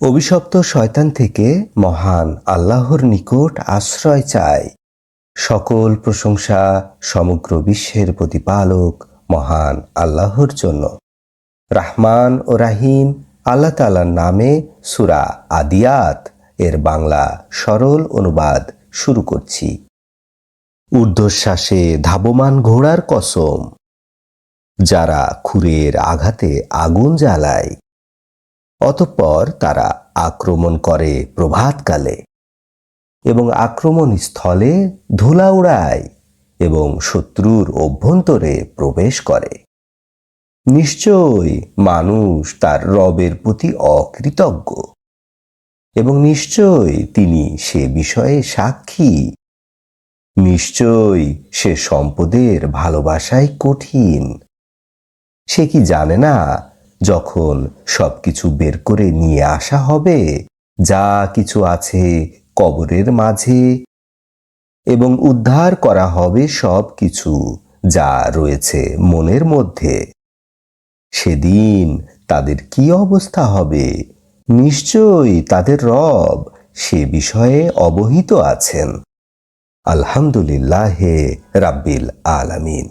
অভিশপ্ত শয়তান থেকে মহান আল্লাহর নিকট আশ্রয় চায় সকল প্রশংসা সমগ্র বিশ্বের প্রতিপালক মহান আল্লাহর জন্য। রাহমান ও রাহিম আল্লাহ তালার নামে সুরা আদিয়াত এর বাংলা সরল অনুবাদ শুরু করছি। ঊর্ধ্বশ্বাসে ধাবমান ঘোড়ার কসম, যারা খুরের আঘাতে আগুন জ্বালায়। অতঃপর তারা আক্রমণ করে প্রভাতকালে এবং আক্রমণ স্থলে ধুলা উড়ায় এবং শত্রুর অভ্যন্তরে প্রবেশ করে। নিশ্চয় মানুষ তার রবের প্রতি অকৃতজ্ঞ এবং নিশ্চয় তিনি সে বিষয়ে সাক্ষী। নিশ্চয় সে সম্পদের ভালোবাসায় কঠিন। সে কি জানে না যখন সবকিছু বের করে নিয়ে আসা হবে, যা কিছু আছে কবরের মাঝে এবং উদ্ধার করা হবে সব কিছু যা রয়েছে মনের মধ্যে। সেদিন তাদের কি অবস্থা হবে? নিশ্চয়ই তাদের রব সে বিষয়ে অবহিত আছেন। আলহামদুলিল্লাহ রাব্বিল আলামিন।